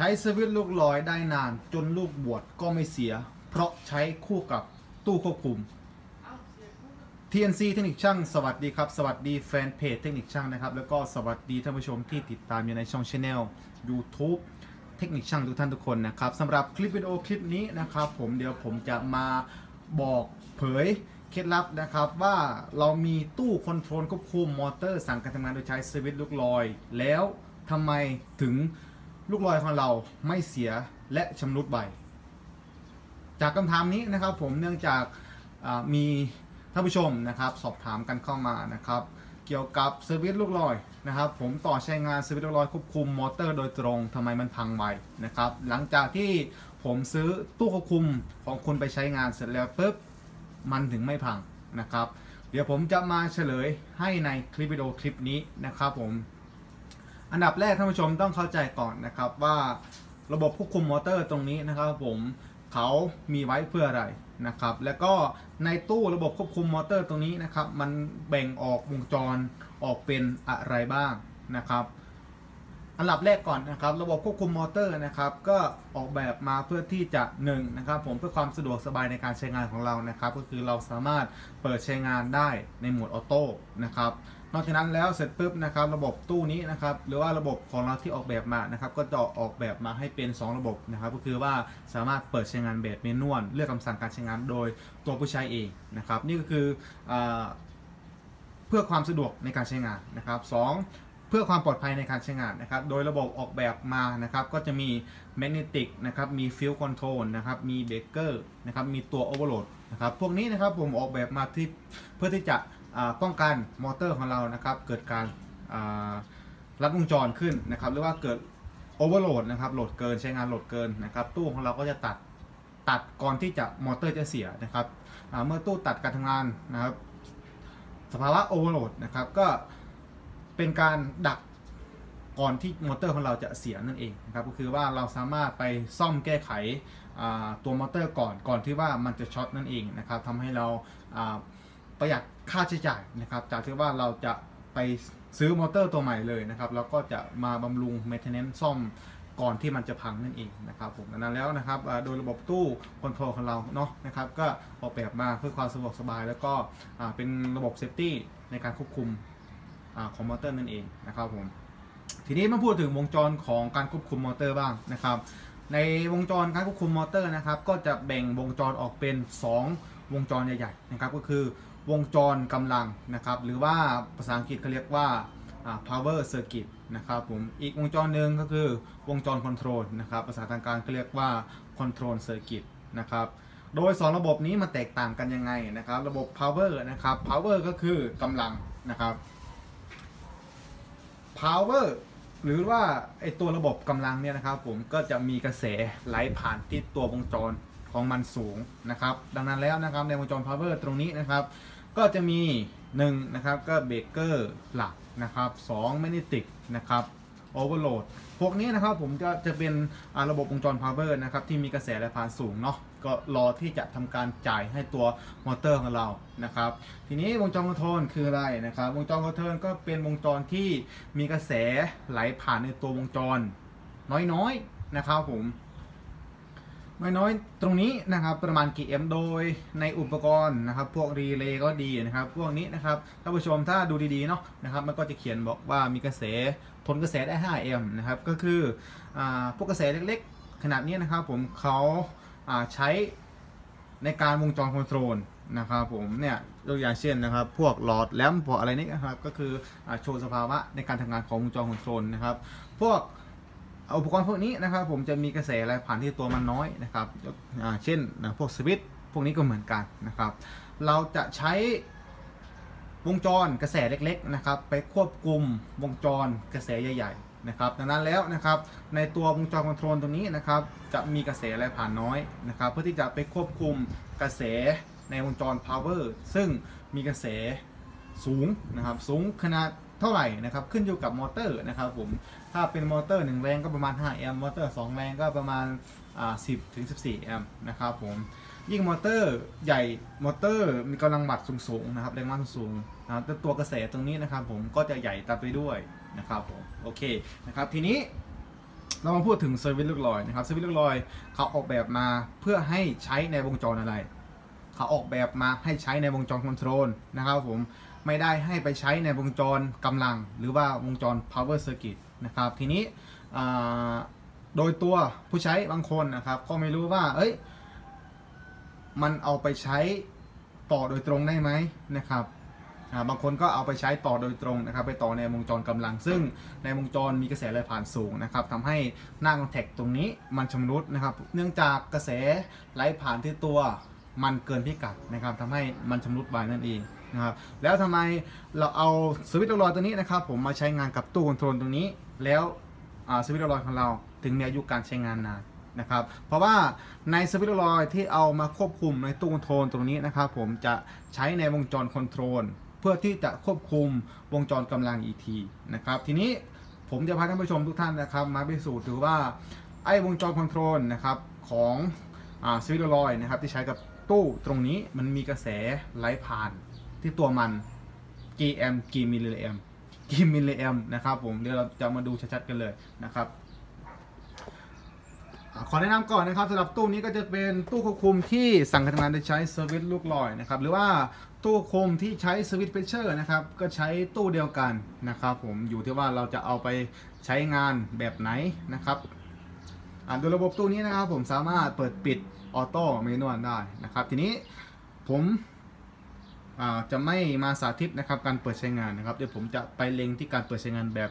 ใช้สวิตช์ลูกลอยได้นานจนลูกบวชก็ไม่เสีย เพราะใช้คู่กับตู้ควบคุม TNC เทคนิคช่างสวัสดีครับ สวัสดีแฟนเพจเทคนิคช่างนะครับ แล้วก็สวัสดีท่านผู้ชมที่ติดตามอยู่ในช่องช anel YouTube เทคนิคช่างทุกท่านทุกคนนะครับสำหรับคลิปวิดีโอคลิปนี้นะครับ ผมเดี๋ยวผมจะมาบอกเผยเคล็ดลับนะครับว่าเรามีตู้คอนโทรลควบคุมมอเตอร์สั่งการทำงานโดยใช้สวิตช์ลูกลอย แล้วทำไมถึง ลูกลอยของเราไม่เสียและชำรุดใบจากคำถามนี้นะครับผมเนื่องจากมีท่านผู้ชมนะครับ สอบถามกันเข้ามานะครับ เกี่ยวกับสวิตช์ลูกลอยนะครับ ผมต่อใช้งานสวิตช์ลูกลอยควบคุมมอเตอร์โดยตรงทำไมมันพังไวนะครับ หลังจากที่ผมซื้อตู้ควบคุมของคุณไปใช้งานเสร็จแล้วปุ๊บมันถึงไม่พังนะครับ เดี๋ยวผมจะมาเฉลยให้ในคลิปวิดีโอคลิปนี้นะครับผม อันดับแรกท่านผู้ชมต้องเข้าใจก่อนนะครับว่าระบบควบคุมมอเตอร์ตรงนี้นะครับผมเขามีไว้เพื่ออะไรนะครับ แล้วก็ในตู้ระบบควบคุมมอเตอร์ตรงนี้นะครับ มันแบ่งออกวงจรออกเป็นอะไรบ้างนะครับ อันดับแรกก่อนนะครับ ระบบควบคุมมอเตอร์นะครับ ก็ออกแบบมาเพื่อที่จะหนึ่งนะครับ ผมเพื่อความสะดวกสบายในการใช้งานของเรานะครับ ก็คือเราสามารถเปิดใช้งานได้ในโหมดออโต้นะครับ นอกจากนั้นแล้วเสร็จปุ๊บนะครับระบบตู้นี้นะครับหรือว่าระบบของเราที่ออกแบบมานะครับก็จะออกแบบมาให้เป็น 2 ระบบนะครับก็คือว่าสามารถเปิดใช้งานแบบเมนวลเลือกคำสั่งการใช้งานโดยตัวผู้ใช้เองนะครับนี่ก็คืออเพื่อความสะดวกในการใช้งานนะครับสองเพื่อความปลอดภัยในการใช้งานนะครับ โดยระบบออกแบบมานะครับ ก็จะมีแมกเนติกนะครับ มีฟิลคอนโทรลนะครับ มีเบรกเกอร์นะครับ มีตัวโอเวอร์โหลดนะครับ พวกนี้นะครับผมออกแบบมาที่เพื่อที่จะ ป้องกันมอเตอร์ของเรานะครับเกิดการรัดวงจรขึ้นนะครับหรือว่าเกิดโอเวอร์โหลดนะครับโหลดเกินใช้งานโหลดเกินนะครับตู้ของเราก็จะตัดตัดก่อนที่จะมอเตอร์จะเสียนะครับเมื่อตู้ตัดการทำงานนะครับสภาวะโอเวอร์โหลดนะครับก็เป็นการดักก่อนที่มอเตอร์ของเราจะเสียนั่นเองนะครับก็คือว่าเราสามารถไปซ่อมแก้ไขตัวมอเตอร์ก่อนก่อนที่ว่ามันจะช็อตนั่นเองนะครับทำให้เรา ประหยัดค่าใช้จ่ายนะครับจากที่ว่าเราจะไปซื้อมอเตอร์ตัวใหม่เลยนะครับแล้วก็จะมาบำรุง maintenance ซ่อมก่อนที่มันจะพังนั่นเองนะครับผมดังนั้นแล้วนะครับโดยระบบตู้คอนโทรลของเราเนาะนะครับก็ออกแบบมาเพื่อความสะดวกสบาย แล้วก็เป็นระบบเซฟตี้ในการควบคุมอาของมอเตอร์นั่นเองนะครับผมทีนี้มาพูดถึงวงจรของการควบคุมมอเตอร์บ้างนะครับ ในวงจรการควบคุมมอเตอร์นะครับก็จะแบ่งวงจรออกเป็น 2 วงจรใหญ่ๆนะครับก็คือ วงจรกำลังนะครับ หรือว่าภาษาอังกฤษเขาเรียกว่า power circuit นะครับผมอีกวงจรหนึ่งก็คือวงจร control นะครับภาษาทางการเขาเรียกว่า control circuit นะครับโดย 2 ระบบนี้มันแตกต่างกันยังไงนะครับ ระบบ power นะครับ power ก็คือกำลังนะครับ power หรือว่าไอตัวระบบกำลังเนี่ยนะครับ ผมก็จะมีกระแสไหลผ่านที่ตัววงจรของมันสูงนะครับ ดังนั้นแล้วนะครับในวงจร power ตรงนี้นะครับ ก็จะมี1นะครับก็เบรกเกอร์หลักนะครับ2แมกเนติกนะครับโอเวอร์โหลดพวกนี้นะครับผมจะจะเป็นระบบวงจร power นะครับที่มีกระแสไหลผ่านสูงเนาะก็รอที่จะทำการจ่ายให้ตัวมอเตอร์ของเรานะครับทีนี้วงจรคอนโทรลคืออะไรนะครับวงจรคอนโทรลก็เป็นวงจรที่มีกระแสไหลผ่านในตัววงจรน้อยๆนะครับผม น้อยๆตรงนี้นะครับประมาณกี่ m โดยในอุปกรณ์นะครับ พวกรีเลย์ก็ดีนะครับ พวกนี้นะครับท่านผู้ชมถ้าดูดีๆเนาะนะครับ มันก็จะเขียนบอกว่ามีกระแสทนกระแสได้5 m นะครับก็คืออพวกกระแสเล็กๆ ขนาดนี้นะครับ ผมเขาาใช้ในการวงจรคอนโทรลนะครับผมเนี่ยยกอย่างเช่นนะครับ พวกหลอดแลมป์พวกอะไรนี้นะครับ ก็คืออโชว์สภาวะในการทำงานของวงจรคอนโทรลนะครับ พวก อุปกรณ์พวกนี้นะครับผมจะมีกระแสอะไรผ่านที่ตัวมันน้อยนะครับเช่นนะพวกสวิตช์พวกนี้ก็เหมือนกันนะครับ เราจะใช้วงจรกระแสเล็กๆนะครับไปควบคุมวงจรกระแสใหญ่ๆนะครับดังนั้นแล้วนะครับในตัววงจรคอนโทรลตรงนี้นะครับจะมีกระแสอะไรผ่านน้อยนะครับเพื่อที่จะไปควบคุมกระแสในวงจร power ซึ่งมีกระแสสูงนะครับสูงขนาด เท่าไหร่นะครับขึ้นอยู่กับมอเตอร์นะครับผมถ้าเป็นมอเตอร์ 1 แรงก็ประมาณ 5 แอมป์มอเตอร์ 2 แรงก็ประมาณอ่า10ถึง14แอมป์นะครับผมยิ่งมอเตอร์ใหญ่มอเตอร์มีกำลังวัตต์สูงๆนะครับแรงม้าสูงๆนะครับแต่ตัวกระแสตรงนี้นะครับผมก็จะใหญ่ตามไปด้วยนะครับผมโอเคนะครับทีนี้เรามาพูดถึงสวิตช์ลูกลอยนะครับสวิตช์ลูกลอยเขาออกแบบมาเพื่อให้ใช้ในวงจรอะไร เขาออกแบบมาให้ใช้ในวงจรคอนโทรลนะครับผม ไม่ได้ให้ไปใช้ในวงจรกำลัง หรือว่าวงจร power circuit นะครับ ทีนี้โดยตัวผู้ใช้บางคนนะครับ ก็ไม่รู้ว่า เอ้ย มันเอาไปใช้ต่อโดยตรงได้ไหมนะครับบางคนก็เอาไปใช้ต่อโดยตรงนะครับ ไปต่อในวงจรกำลัง ซึ่งในวงจรมีกระแสไหลผ่านสูงนะครับทำให้หน้าคอนแทคตรงนี้มันชำรุดนะครับ เนื่องจากกระแสไหลผ่านที่ตัวมันเกินพิกัดนะครับทำให้มันชำรุดไปนั่นเอง นะครับแล้วทำไมเราเอาสวิตช์ลอยตัวนี้นะครับผมมาใช้งานกับตู้คอนโทรลตรงนี้ แล้วสวิตช์ลอยของเราถึงมีอายุการใช้งานนานนะครับเพราะว่าในสวิตช์ลอยที่เอามาควบคุมในตู้คอนโทรลตรงนี้นะครับผมจะใช้ในวงจรคอนโทรลเพื่อที่จะควบคุมวงจรกำลังอีกทีนะครับทีนี้ผมจะพาท่านผู้ชมทุกท่านนะครับ มาพิสูจน์ดูว่าไอ้วงจรคอนโทรลนะครับของสวิตช์ลอยนะครับที่ใช้กับตู้ตรงนี้มันมีกระแสไหลผ่าน ที่ตัวมันกี่แอมกี่มิลลิแอมกี่มิลลิแอมนะครับผมเดี๋ยวเราจะมาดูชัดๆกันเลยนะครับขอแนะนำก่อนนะครับสำหรับตู้นี้ก็จะเป็นตู้ควบคุมที่สั่งการทำงานโดยใช้สวิตช์ลูกลอยนะครับหรือว่าตู้ควบคุมที่ใช้สวิตช์เพชเชอร์นะครับก็ใช้ตู้เดียวกันนะครับผมอยู่ที่ว่าเราจะเอาไปใช้งานแบบไหนนะครับโดยระบบตู้นี้นะครับผมสามารถเปิดปิดออโต้เมนวลได้นะครับ ทีนี้ผม จะไม่มาสาธิตนะครับการเปิดใช้งานนะครับเดี๋ยวผมจะไปเล็งที่การเปิดใช้งานแบบ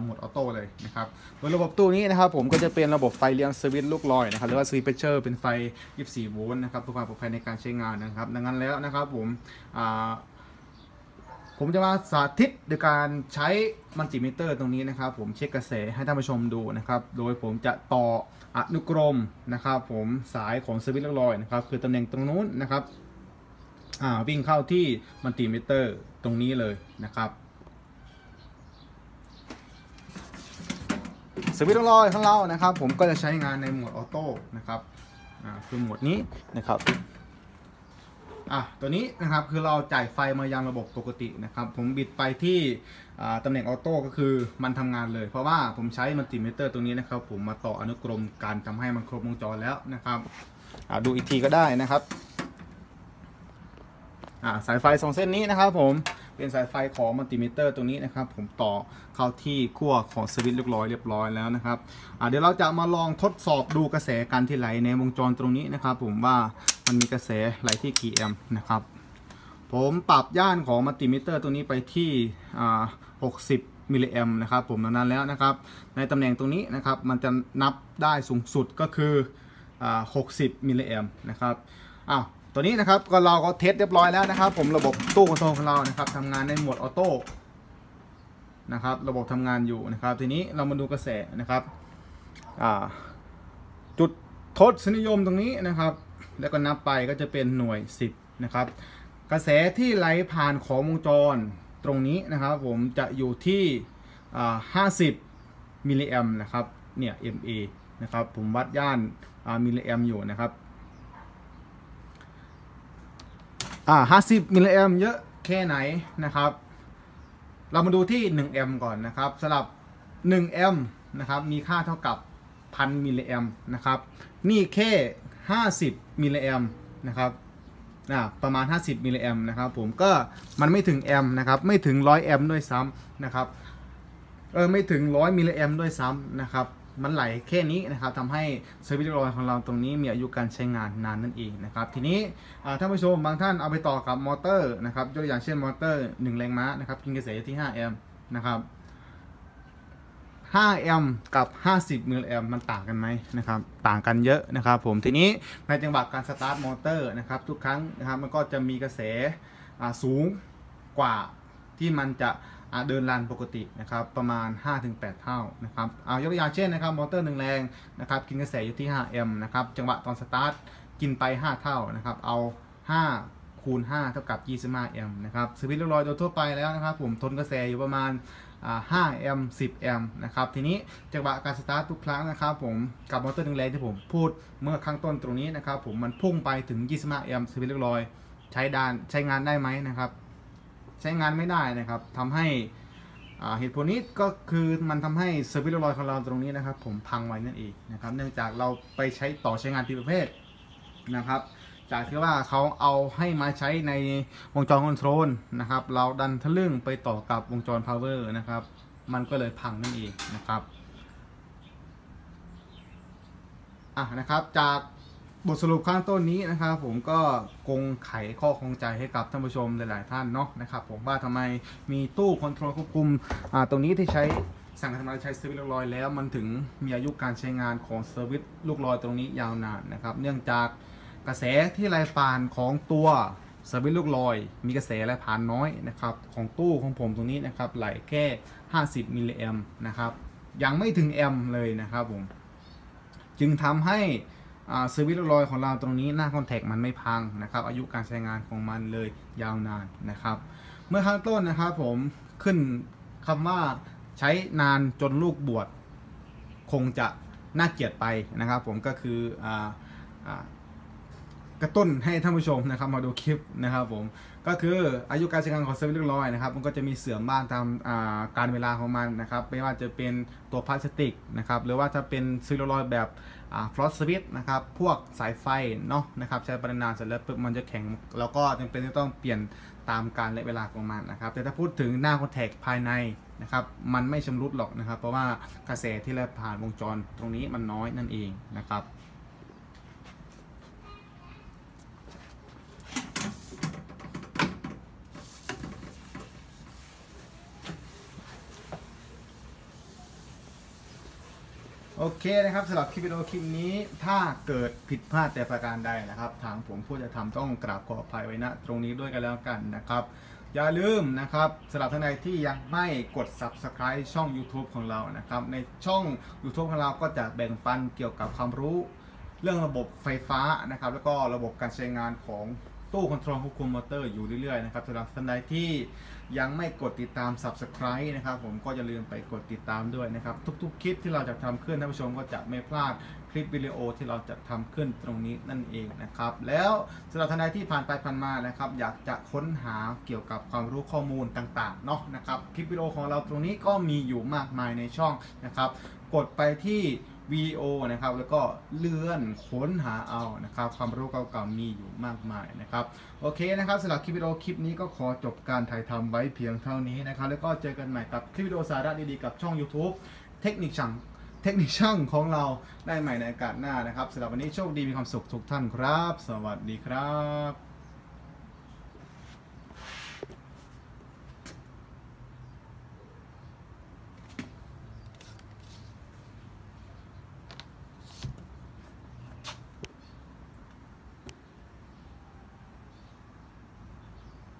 โหมดออโต้เลยนะครับโดยระบบตู้นี้นะครับผมก็จะเป็นระบบไฟเลี้ยงสวิตช์ลูกลอยนะครับหรือว่าสวิตช์เพชเชอร์เป็นไฟ 24 โวลต์นะครับเพื่อความปลอดภัยในการใช้งานนะครับ ดังนั้นแล้วนะครับผมผมจะมาสาธิตโดยการใช้มัลติมิเตอร์ตรงนี้นะครับ ผมเช็คกระแสให้ท่านผู้ชมดูนะครับ โดยผมจะต่ออนุกรมนะครับ ผมสายของสวิตช์ลูกลอยนะครับคือตำแหน่งตรงนู้นนะครับ วิ่งเข้าที่มัลติมิเตอร์ตรงนี้เลยนะครับสวิตช์ลอยของเรานะครับ ผมก็จะใช้งานในโหมดออโต้นะครับอ่าคือโหมดนี้นะครับอะตัวนี้นะครับคือเราจ่ายไฟมายังระบบปกตินะครับ ผมบิดไปที่ตำแหน่งออโต้ก็คือมันทำงานเลย เพราะว่าผมใช้มัลติมิเตอร์ตรงนี้นะครับ ผมมาต่ออนุกรมการทำให้มันครบวงจรแล้วนะครับอ่าดูอีกทีก็ได้นะครับ อ่าสายไฟสองเส้นนี้นะครับผมเป็นสายไฟของมัลติมิเตอร์ตรงนี้นะครับ ผมต่อเข้าที่ขั้วของสวิตช์เรียบร้อยเรียบร้อยแล้วนะครับอ่าเดี๋ยวเราจะมาลองทดสอบดูกระแสการที่ไหลในวงจรตรงนี้นะครับ ผมว่ามันมีกระแสไหลที่กี่แอมป์นะครับ ผมปรับย่านของมัลติมิเตอร์ตัวนี้ไปที่อ่า60มิลลิแอมป์นะครับผมดังนั้นแล้วนะครับ ในตำแหน่งตรงนี้นะครับ มันจะนับได้สูงสุดก็คืออ่า60 มิลลิแอมป์นะครับอ้าว ตัวนี้นะครับก็เราก็เทสเรียบร้อยแล้วนะครับ ผมระบบตู้คอนโทรลของเรานะครับทำงานในโหมดออโต้นะครับระบบทำงานอยู่นะครับ ทีนี้เรามาดูกระแสนะครับจุดทศนิยมตรงนี้นะครับ แล้วก็นับไปก็จะเป็นหน่วย 10 นะครับ กระแสที่ไหลผ่านของวงจรตรงนี้นะครับ ผมจะอยู่ที่อ่า50มิลลิแอมนะครับเนี่ย MA นะครับผมวัดย่านมิลลิแอมอยู่นะครับ อ่า50มิลลิแอมเยอะแค่ไหนนะครับ เรามาดูที่1แอมก่อนนะครับสำหรับ1แอมนะครับมีค่าเท่ากับ1,000มิลลิแอมนะครับ นี่แค่ 50มิลลิแอมนะครับอ่าประมาณ 50มิลลิแอมนะครับผมก็มันไม่ถึงแอมนะครับ ไม่ถึง 100แอมด้วยซ้ำนะครับเออไม่ถึง 100มิลลิแอมด้วยซ้ำนะครับ มันไหลแค่นี้นะครับทำให้สวิตช์ลอยของเราตรงนี้มีอายุการใช้งานนานนั่นเองนะครับทีนี้อ่าท่านผู้ชมบางท่านเอาไปต่อกับมอเตอร์นะครับยกตัวอย่างเช่นมอเตอร์ 1 แรงม้านะครับกินกระแสที่ 5 แอมป์นะครับ5แอมป์กับ 50มิลลิแอมป์มันต่างกันไหมนะครับต่างกันเยอะนะครับผมทีนี้ในจังหวะการสตาร์ทมอเตอร์นะครับทุกครั้งนะครับมันก็จะมีกระแสสูงกว่าที่มันจะ เดินลานปกตินะครับประมาณ 5-8 เท่านะครับเอายกตัวอย่างเช่นนะครับมอเตอร์หนึ่งแรงนะครับกินกระแสอยู่ที่ 5 แอมป์นะครับจังหวะตอนสตาร์ทกินไป 5 เท่านะครับเอา 5คูณ5เท่ากับ 25 แอมป์นะครับสวิตช์เรียบร้อยโดยทั่วไปแล้วนะครับผมทนกระแสอยู่ประมาณอ่า5แอมป์10 แอมป์นะครับทีนี้จังหวะการสตาร์ททุกครั้งนะครับผมกับมอเตอร์หนึ่งแรงที่ผมพูดเมื่อข้างต้นตรงนี้นะครับผมมันพุ่งไปถึง 25 แอมป์สวิตช์เรียบร้อย ใช้ดานใช้งานได้ไหมนะครับ ใช้งานไม่ได้นะครับทำให้เหตุผลนี้ก็คือมันทำให้เซอร์วิสลอยของเราตรงนี้นะครับ ผมพังไว้นั่นเองนะครับ เนื่องจากเราไปใช้ต่อใช้งานผิดประเภทนะครับ จากที่ว่าเขาเอาให้มาใช้ในวงจรคอนโทรลนะครับ เราดันทะลึ่งไปต่อกับวงจรพาวเวอร์นะครับ มันก็เลยพังนั่นเองนะครับอะนะครับจาก บทสรุปข้างต้นนี้นะครับผมก็คงไขข้อคงใจให้กับท่านผู้ชมหลาย ๆ ท่านเนาะนะครับผมว่าทำไมมีตู้คอนโทรลควบคุมตรงนี้ที่ใช้สั่งการทำงานใช้เซอร์วิสลูกลอยแล้วมันถึงมีอายุการใช้งานของเซอร์วิสลูกลอยตรงนี้ยาวนานนะครับเนื่องจากกระแสที่ไหลผ่านของตัวเซอร์วิสลูกลอย มีกระแสไหลผ่านน้อยนะครับของตู้ของผมตรงนี้นะครับไหลแค่ 50มิลลิแอมนะครับยังไม่ถึงแอมเลยนะครับผมจึงทำให้ เซอร์วิสลอยของเราตรงนี้หน้าคอนแทคมันไม่พังนะครับ อายุการใช้งานของมันเลยยาวนานนะครับ เมื่อข้างต้นนะครับผมขึ้นคำว่าใช้นานจนลูกบวชคงจะน่าเกลียดไปนะครับ ผมก็คืออาอ่า กระตุ้นให้ท่านผู้ชมนะครับมาดูคลิปนะครับผมก็คืออายุการใช้งานของเซอร์วิสเรียบร้อยนะครับมันก็จะมีเสื่อมบ้างตามอ่าการเวลาของมันนะครับไม่ว่าจะเป็นตัวพลาสติกนะครับหรือว่าถ้าเป็นเซอร์วิสลอยแบบฟลอสสวิตนะครับพวกสายไฟเนาะนะครับใช้ปรินานเสร็จแล้วปุ๊บมันจะแข็งแล้วก็จำเป็นที่ต้องเปลี่ยนตามการและเวลาของมันนะครับแต่ถ้าพูดถึงหน้าคอนแทคภายในนะครับมันไม่ชำรุดหรอกนะครับ เพราะว่ากระแสที่ไหลผ่านวงจรตรงนี้มันน้อยนั่นเองนะครับ โอเคนะครับสำหรับคลิปวิดีโอคลิปนี้ถ้าเกิดผิดพลาดแต่ประการใดนะครับ ทางผมผู้จะทำต้องกราบขออภัยไว้ณตรงนี้ด้วยกันแล้วกันนะครับ อย่าลืมนะครับสำหรับท่านใดที่ยังไม่กด subscribe ช่อง YouTube ของเรานะครับ ในช่อง YouTube ของเราก็จะแบ่งปันเกี่ยวกับความรู้ เรื่องระบบไฟฟ้านะครับ แล้วก็ระบบการใช้งานของตู้คอนโทรลควบคุมมอเตอร์อยู่เรื่อยๆนะครับสำหรับท่านใดที่ ยังไม่กดติดตาม Subscribe นะครับผมก็อย่าลืมไปกดติดตามด้วยนะครับทุกๆ คลิปที่เราจะทำขึ้นท่านผู้ชมก็จะไม่พลาดคลิปวิดีโอที่เราจะทำขึ้นตรงนี้นั่นเองนะครับแล้วสำหรับท่านใดที่ผ่านไปผ่านมานะครับอยากจะค้นหาเกี่ยวกับความรู้ข้อมูลต่างๆเนาะนะครับคลิปวิดีโอของเราตรงนี้ก็มีอยู่มากมายในช่องนะครับกดไปที่ วิดีโอนะครับ แล้วก็เลื่อนค้นหาเอานะครับ ความรู้เก่าๆมีอยู่มากมายนะครับ โอเคนะครับสำหรับคลิปวิดีโอคลิปนี้ก็ขอจบการถ่ายทำไว้เพียงเท่านี้นะครับ แล้วก็เจอกันใหม่กับคลิปวิดีโอสาระดีๆกับช่อง YouTube เทคนิคช่างเทคนิคช่างของเราได้ใหม่ในโอกาสหน้านะครับสำหรับวันนี้โชคดีมีความสุขทุกท่านครับ สวัสดีครับ